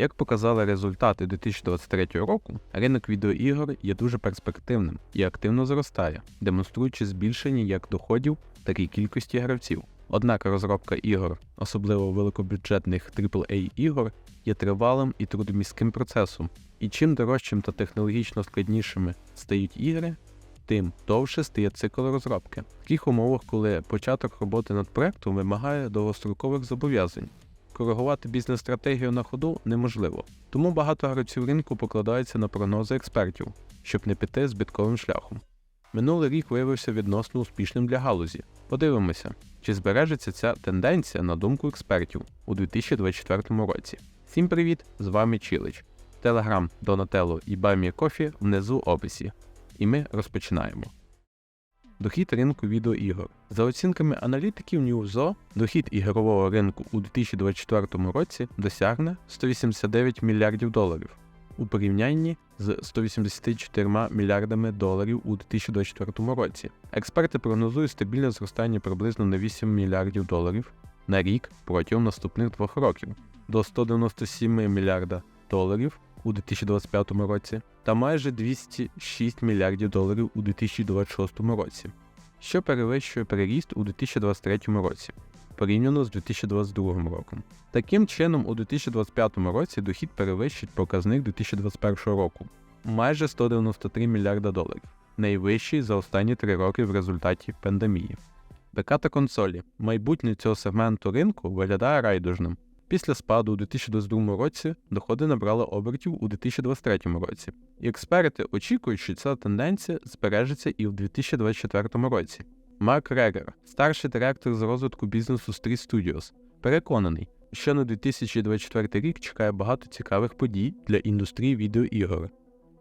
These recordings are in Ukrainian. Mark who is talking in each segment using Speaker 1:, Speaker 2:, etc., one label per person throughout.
Speaker 1: Як показали результати 2023 року, ринок відеоігор є дуже перспективним і активно зростає, демонструючи збільшення як доходів, так і кількості гравців. Однак розробка ігор, особливо великобюджетних AAA ігор, є тривалим і трудомістким процесом, і чим дорожчим та технологічно складнішими стають ігри, тим довше стає цикл розробки. В таких умовах, коли початок роботи над проектом вимагає довгострокових зобов'язань. Коригувати бізнес-стратегію на ходу неможливо, тому багато гравців ринку покладаються на прогнози експертів, щоб не піти збитковим шляхом. Минулий рік виявився відносно успішним для галузі. Подивимося, чи збережеться ця тенденція на думку експертів у 2024 році. Всім привіт! З вами Чілич. Телеграм, Донателло і Баймі Кофі внизу описі. І ми розпочинаємо. Дохід ринку відеоігор. За оцінками аналітиків Newzo, дохід ігрового ринку у 2024 році досягне 189 мільярдів доларів у порівнянні з 184 мільярдами доларів у 2024 році. Експерти прогнозують стабільне зростання приблизно на 8 мільярдів доларів на рік протягом наступних двох років до 197 мільярда доларів у 2025 році та майже 206 мільярдів доларів у 2026 році, що перевищує переріст у 2023 році порівняно з 2022 роком. Таким чином, у 2025 році дохід перевищить показник 2021 року майже 193 мільярда доларів, найвищий за останні три роки в результаті пандемії. ПК та консолі. Майбутнє цього сегменту ринку виглядає райдужним. Після спаду у 2022 році доходи набрали обертів у 2023 році, і експерти очікують, що ця тенденція збережеться і в 2024 році. Марк Регер, старший директор з розвитку бізнесу Street Studios, переконаний, що на 2024 рік чекає багато цікавих подій для індустрії відеоігор.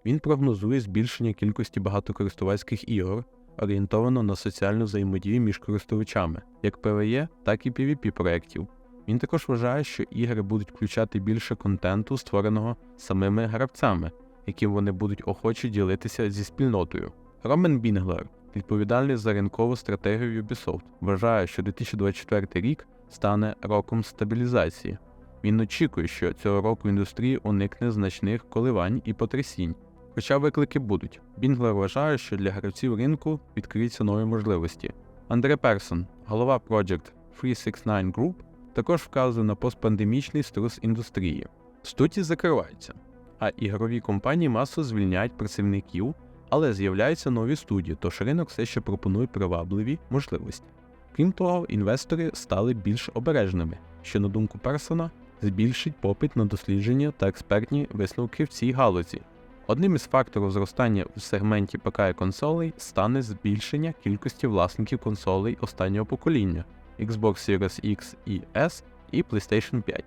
Speaker 1: Він прогнозує збільшення кількості багатокористувацьких ігор, орієнтовано на соціальну взаємодію між користувачами, як PvE, так і PvP проєктів. Він також вважає, що ігри будуть включати більше контенту, створеного самими гравцями, яким вони будуть охочі ділитися зі спільнотою. Ромен Бінглер, відповідальний за ринкову стратегію Ubisoft, вважає, що 2024 рік стане роком стабілізації. Він очікує, що цього року індустрія уникне значних коливань і потрясінь. Хоча виклики будуть. Бінглер вважає, що для гравців ринку відкриються нові можливості. Андре Персон, голова Project 369 Group, також вказує на постпандемічний струс індустрії. Стуті закриваються, а ігрові компанії масово звільняють працівників, але з'являються нові студії, тож ринок все ще пропонує привабливі можливості. Крім того, інвестори стали більш обережними, що, на думку Персона, збільшить попит на дослідження та експертні висновки в цій галузі. Одним із факторів зростання в сегменті ПК і консолей стане збільшення кількості власників консолей останнього покоління Xbox Series X і S і PlayStation 5.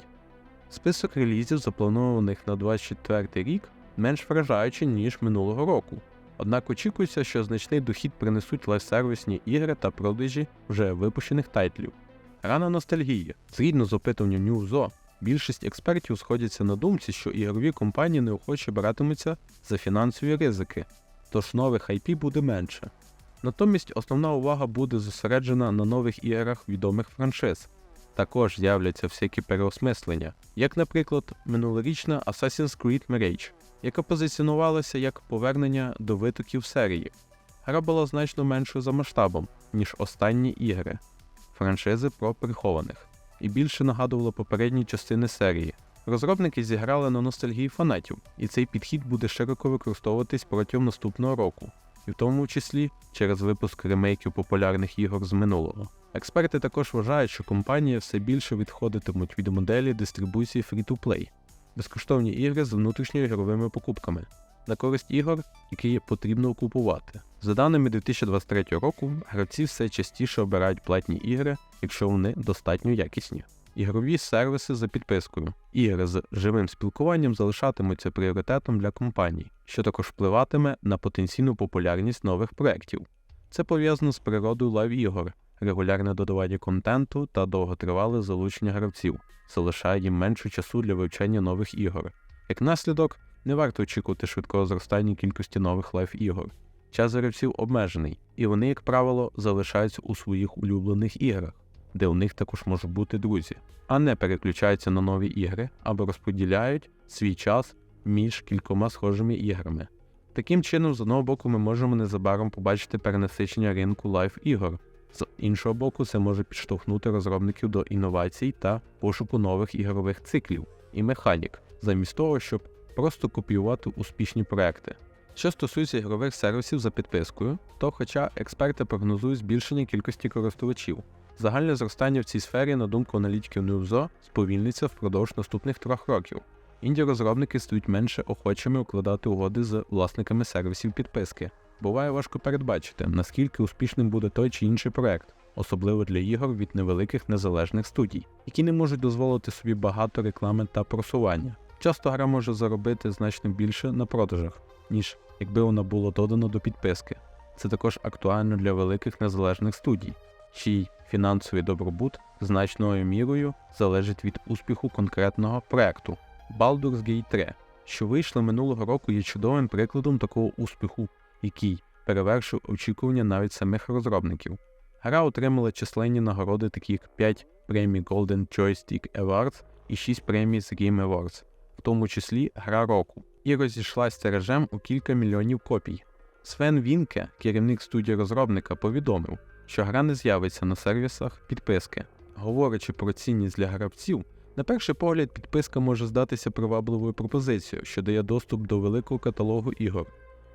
Speaker 1: Список релізів, запланованих на 2024 рік, менш вражаючий, ніж минулого року. Однак очікується, що значний дохід принесуть лайфсервісні ігри та продажі вже випущених тайтлів. Рана ностальгія. Згідно з опитуванням Newzo, більшість експертів сходяться на думці, що ігрові компанії неохоче братимуться за фінансові ризики, тож нових IP буде менше. Натомість основна увага буде зосереджена на нових іграх відомих франшиз. Також з'являться всякі переосмислення, як, наприклад, минулорічна Assassin's Creed Mirage, яка позиціонувалася як повернення до витоків серії. Гра була значно меншою за масштабом, ніж останні ігри, франшизи про прихованих, і більше нагадувала попередні частини серії. Розробники зіграли на ностальгії фанатів, і цей підхід буде широко використовуватись протягом наступного року, і в тому числі через випуск ремейків популярних ігор з минулого. Експерти також вважають, що компанії все більше відходитимуть від моделі дистрибуції free-to-play, безкоштовні ігри з внутрішньоігровими покупками на користь ігор, які потрібно купувати. За даними 2023 року, гравці все частіше обирають платні ігри, якщо вони достатньо якісні. Ігрові сервіси за підпискою. Ігри з живим спілкуванням залишатимуться пріоритетом для компаній, що також впливатиме на потенційну популярність нових проєктів. Це пов'язано з природою лайв-ігор, регулярне додавання контенту та довготривале залучення гравців, залишає їм менше часу для вивчення нових ігор. Як наслідок, не варто очікувати швидкого зростання кількості нових лайв-ігор. Час гравців обмежений, і вони, як правило, залишаються у своїх улюблених іграх. Де у них також можуть бути друзі, а не переключаються на нові ігри або розподіляють свій час між кількома схожими іграми. Таким чином, з одного боку, ми можемо незабаром побачити перенасичення ринку лайф ігор. З іншого боку, це може підштовхнути розробників до інновацій та пошуку нових ігрових циклів і механік, замість того, щоб просто копіювати успішні проекти. Що стосується ігрових сервісів за підпискою, то хоча експерти прогнозують збільшення кількості користувачів, загальне зростання в цій сфері, на думку аналітиків Newzo, сповільниться впродовж наступних трьох років. Інді-розробники стають менше охочими укладати угоди з власниками сервісів підписки. Буває важко передбачити, наскільки успішним буде той чи інший проект, особливо для ігор від невеликих незалежних студій, які не можуть дозволити собі багато реклами та просування. Часто гра може заробити значно більше на продажах, ніж якби вона була додана до підписки. Це також актуально для великих незалежних студій, чий фінансовий добробут значною мірою залежить від успіху конкретного проекту. Baldur's Gate 3, що вийшло минулого року, є чудовим прикладом такого успіху, який перевершив очікування навіть самих розробників. Гра отримала численні нагороди, такі як 5 премій Golden Joystick Awards і 6 премій з Game Awards, в тому числі Гра року, і розійшлась тиражем у кілька мільйонів копій. Свен Вінке, керівник студії розробника, повідомив, що гра не з'явиться на сервісах підписки. Говорячи про цінність для гравців, на перший погляд підписка може здатися привабливою пропозицією, що дає доступ до великого каталогу ігор,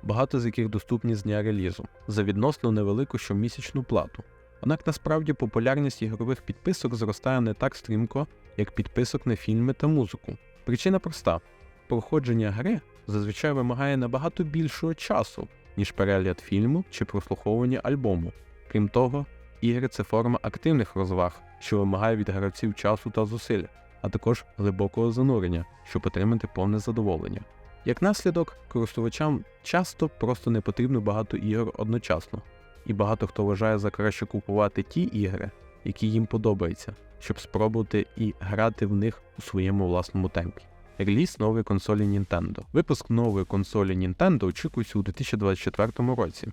Speaker 1: багато з яких доступні з дня релізу, за відносно невелику щомісячну плату. Однак насправді популярність ігрових підписок зростає не так стрімко, як підписок на фільми та музику. Причина проста: проходження гри зазвичай вимагає набагато більшого часу, ніж перегляд фільму чи прослуховування альбому. Крім того, ігри це форма активних розваг, що вимагає від гравців часу та зусиль, а також глибокого занурення, щоб отримати повне задоволення. Як наслідок, користувачам часто просто не потрібно багато ігор одночасно, і багато хто вважає за краще купувати ті ігри, які їм подобаються, щоб спробувати і грати в них у своєму власному темпі. Реліз нової консолі Nintendo. Випуск нової консолі Nintendo очікується у 2024 році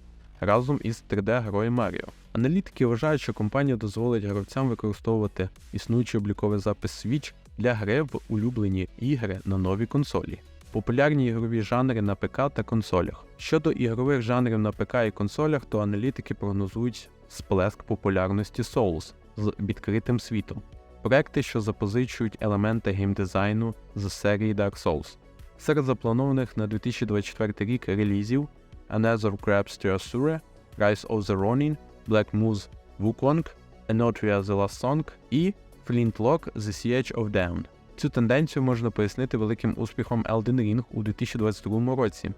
Speaker 1: разом із 3D-грою Mario. Аналітики вважають, що компанія дозволить гравцям використовувати існуючий обліковий запис Switch для гри в улюблені ігри на новій консолі. Популярні ігрові жанри на ПК та консолях. Щодо ігрових жанрів на ПК і консолях, то аналітики прогнозують сплеск популярності Souls з відкритим світом. Проекти, що запозичують елементи геймдизайну з серії Dark Souls. Серед запланованих на 2024 рік релізів Another Crabs to Asura, Rise of the Ronin, Black Moose Wukong, Enotria The Last Song і Flintlock The Siege of Dawn. Цю тенденцію можна пояснити великим успіхом Elden Ring у 2022 році,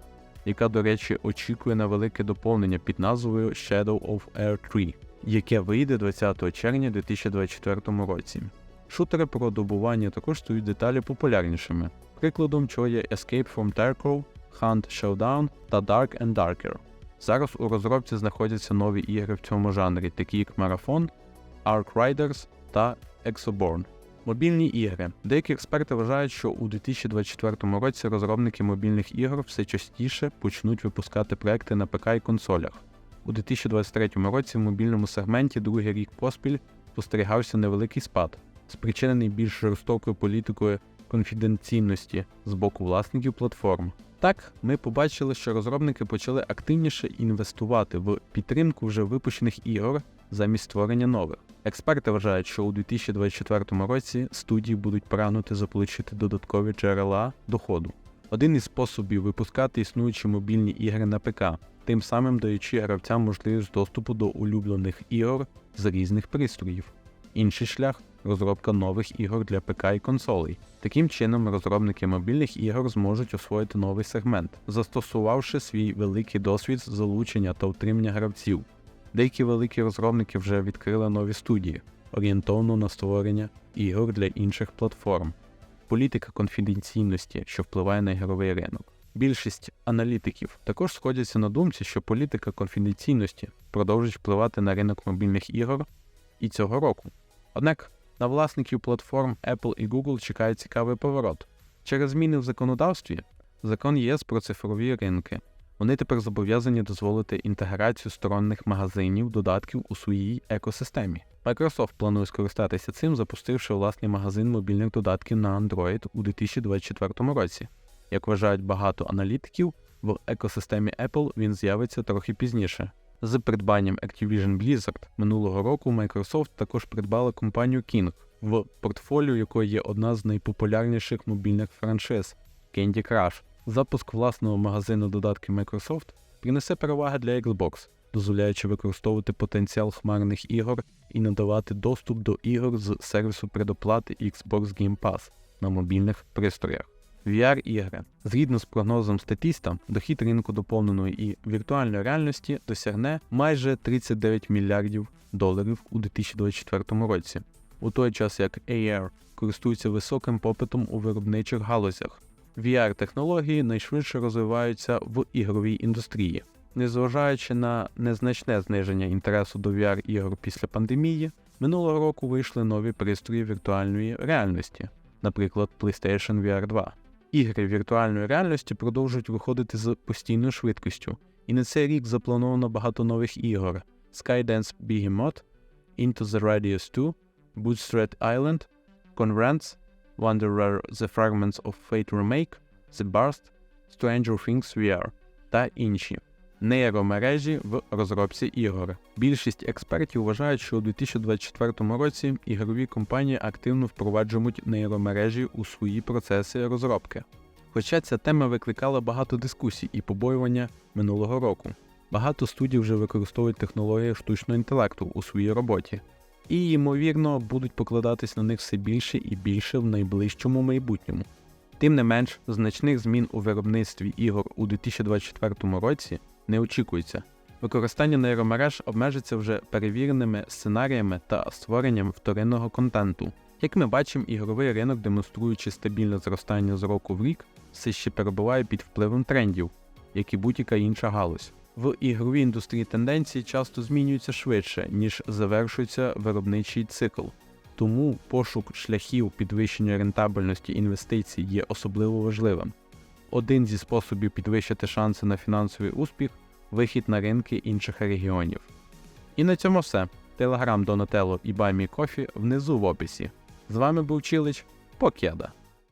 Speaker 1: яка, до речі, очікує на велике доповнення під назвою Shadow of Air 3, яке вийде 20 червня 2024 році. Шутери про добування також стають деталі популярнішими, прикладом чого є Escape from Tarkov, Hunt Showdown та Dark and Darker. Зараз у розробці знаходяться нові ігри в цьому жанрі, такі як Marathon, Ark Riders та Exoborn. Мобільні ігри. Деякі експерти вважають, що у 2024 році розробники мобільних ігор все частіше почнуть випускати проекти на ПК і консолях. У 2023 році в мобільному сегменті другий рік поспіль спостерігався невеликий спад, спричинений більш жорстокою політикою конфіденційності з боку власників платформ. Так, ми побачили, що розробники почали активніше інвестувати в підтримку вже випущених ігор замість створення нових. Експерти вважають, що у 2024 році студії будуть прагнути заполучити додаткові джерела доходу. Один із способів випускати існуючі мобільні ігри на ПК, тим самим даючи гравцям можливість доступу до улюблених ігор з різних пристроїв. Інший шлях розробка нових ігор для ПК і консолей. Таким чином, розробники мобільних ігор зможуть освоїти новий сегмент, застосувавши свій великий досвід залучення та утримання гравців. Деякі великі розробники вже відкрили нові студії, орієнтовно на створення ігор для інших платформ, політика конфіденційності, що впливає на ігровий ринок. Більшість аналітиків також сходяться на думці, що політика конфіденційності продовжить впливати на ринок мобільних ігор і цього року. Однак на власників платформ Apple і Google чекає цікавий поворот. Через зміни в законодавстві закон ЄС про цифрові ринки. Вони тепер зобов'язані дозволити інтеграцію сторонних магазинів додатків у своїй екосистемі. Microsoft планує скористатися цим, запустивши власний магазин мобільних додатків на Android у 2024 році. Як вважають багато аналітиків, в екосистемі Apple він з'явиться трохи пізніше. З придбанням Activision Blizzard минулого року Microsoft також придбала компанію King, в портфоліо якої є одна з найпопулярніших мобільних франшиз Candy Crush. Запуск власного магазину додатків Microsoft принесе переваги для Xbox, дозволяючи використовувати потенціал хмарних ігор і надавати доступ до ігор з сервісу предоплати Xbox Game Pass на мобільних пристроях. VR-ігри. Згідно з прогнозом статіста, дохід ринку доповненої і віртуальної реальності досягне майже 39 мільярдів доларів у 2024 році, у той час як AR користується високим попитом у виробничих галузях. VR-технології найшвидше розвиваються в ігровій індустрії. Незважаючи на незначне зниження інтересу до VR-ігор після пандемії, минулого року вийшли нові пристрої віртуальної реальності, наприклад, PlayStation VR 2. Ігри віртуальної реальності продовжують виходити з постійною швидкістю, і на цей рік заплановано багато нових ігор: Skydance Behemoth, Into the Radius 2, Bootstrap Island, Conference, Wanderer The Fragments of Fate Remake, The Burst, Stranger Things VR та інші. Нейромережі в розробці ігор. Більшість експертів вважають, що у 2024 році ігрові компанії активно впроваджуватимуть нейромережі у свої процеси розробки. Хоча ця тема викликала багато дискусій і побоювання минулого року. Багато студій вже використовують технології штучного інтелекту у своїй роботі, і, ймовірно, будуть покладатись на них все більше і більше в найближчому майбутньому. Тим не менш, значних змін у виробництві ігор у 2024 році не очікується. Використання нейромереж обмежиться вже перевіреними сценаріями та створенням вторинного контенту. Як ми бачимо, ігровий ринок, демонструючи стабільне зростання з року в рік, все ще перебуває під впливом трендів, як і будь-яка інша галузь. В ігровій індустрії тенденції часто змінюються швидше, ніж завершується виробничий цикл. Тому пошук шляхів підвищення рентабельності інвестицій є особливо важливим. Один зі способів підвищити шанси на фінансовий успіх вихід на ринки інших регіонів. І на цьому все. Телеграм Донателло і Кофі внизу в описі. З вами був Чилич Покеда.